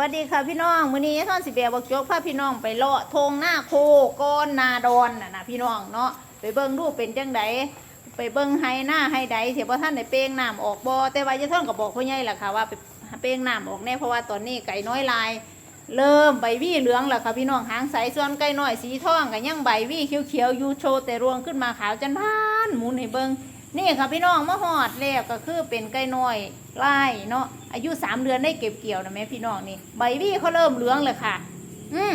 วัสดีค่ะพี่น้องมื้อนี้ท่อนสิเบียบอกจกพาพี่น้องไปเลาะทงหน้าโคก้อนนาดอนน่ะนะพี่น้องเนาะไปเบิ่งดูปเป็นจังไดไปเบิ่งไห้หน้าไห้ใดเสียบ่ท่านได้เป้งน้ำออกบ่แต่ว่าจะท่อนก็บอกพ่อใหญ่ล่ะค่ะว่าไปเป้งน้ำออกแน่เพราะว่าตอนนี้ไก่น้อยลาย เริ่มใบวี่เหลืองล้วค่ะพี่น้องหางใสส่วนไก่น้อยสีทองก็ยังใบวี่เขียวๆอยู่โชว์แต่รวงขึ้นมาขาวจันพานหมุนให้เบิ่ง นี่ค่ะพี่น้องมาหอดแล้วก็คือเป็นไก่น้อยไล่เนาะอายุสามเดือนได้เก็บเกี่ยวนะแม่พี่น้องนี่ใบวี่เขาเริ่มเหลืองเลยค่ะ อืม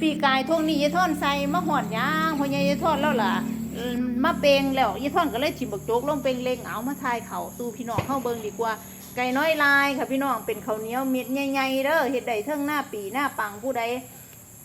ปีกายทวงนี้ยายท่อนใส่มาหอดยางพอยายท่อนแล้วล่ะอืมาเปงแล้วยายท่อนก็เลยชิมบักโจกลงเปงเลงเอามาทายเขาสู่พี่น้องเข้าเบิงดีกว่าไก่น้อยลายค่ะพี่น้องเป็นข้าวเหนียวเม็ดใหญ่ๆเด้อเฮ็ดได้เทั้งหน้าปีหน้าปังผู้ใด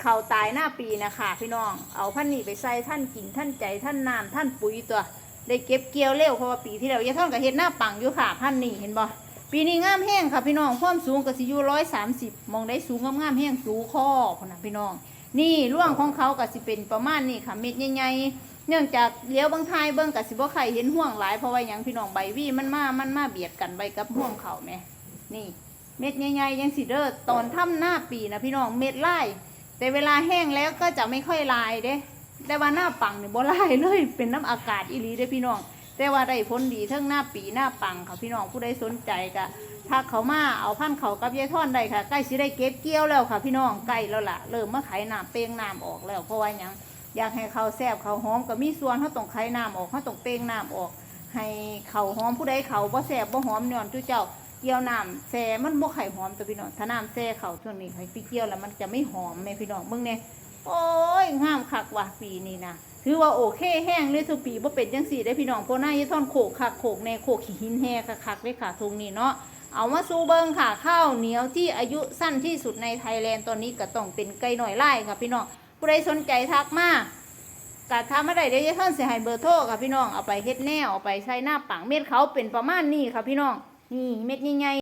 เขาตายหน้าปีนะคะพี่น้อง เอาพันนี่ไปใส่ท่านกินท่านใจท่านน้ำท่านปุ๋ยตัว ได้เก็บเกี่ยวเร็วเพราะว่าปีที่แล้วยายท่อนกับเฮ็ดหน้าปังอยู่ค่ะพันนี่เห็นบ่ปีนี้งามแห้งค่ะพี่น้องความสูงก็สิอยู่ร้อยสามสิบมองได้สูงงามๆแห้งสูงข้อพนนะพี่น้อง นี่ร่วงของเขาก็สิเป็นประมาณนี้ค่ะเม็ดใหญ่ๆเนื่องจากเลี้ยวบางทายเบิ่งกับสิบ่ใครเห็นห่วงหลายเพราะว่าหยังพี่น้องใบวี่มันมามันมาเบียดกันใบกับห่วงเขาแหม่นี่เม็ดใหญ่ๆยังสิเด้อตอนทำหน้าปีนะพี่น้องเม็ดไล่แต่เวลาแห้งแล้วก็จะไม่ค่อยลายเด้ แต่ว่าหน้าปังเนี่ยบ่ลายเลย เป็นน้ำอากาศอีหลีเด้พี่น้อง แต่ว่าได้ผลดีทั้งหน้าปีหน้าปังค่ะพี่น้องผู้ใดสนใจก็ทักเขามาเอาพันเขากับยายท่อนได้ค่ะใกล้สิได้เก็บเกี่ยวแล้วค่ะพี่น้องใกล้แล้วล่ะเริ่มมาขายน้ำเปลงน้ำออกแล้วเพราะว่าหยังอยากให้เขาแซ่บเขาหอมก็มีส่วนเขาต้องขายน้ำออกเขาต้องเปลงน้ำออก ให้เขาหอมผู้ใดเขาบ่แซ่บบ่หอมย้อนจุเจ้าเกี่ยวน้ำแซ่มันบ่ไข่หอมตัวพี่น้องถ้าน้ำแซ่เขาช่วงนี้ให้พี่เกี่ยวแล้วมันจะไม่หอมแม่พี่น้องเบิ่งเนี่ย โอ้ยงามคักว่ะปีนี้นะถือว่าโอเคแห้งเลยทุกปีบ่เป็นจังสี่ได้พี่น้องเพราะหน้ายี่ท่อนโขกคักโขกแน่โขกหินแห่คักๆเลยค่ะทงนี้เนาะเอามาสู้เบิ่งค่ะข้าวเหนียวที่อายุสั้นที่สุดในไทยแลนด์ตอนนี้ก็ต้องเป็นไก่หน่อยไล่ค่ะ พี่น้องผู้ใดสนใจทักมาก็ทำมาได้เดี๋ยวยายท่อนเสิให้เบอร์โทรค่ะพี่น้องเอาไปเฮ็ดแนวเอาไปใส่หน้าปังเม็ดเขาเป็นประมาณนี้ค่ะพี่น้องนี่เม็ดใหญ่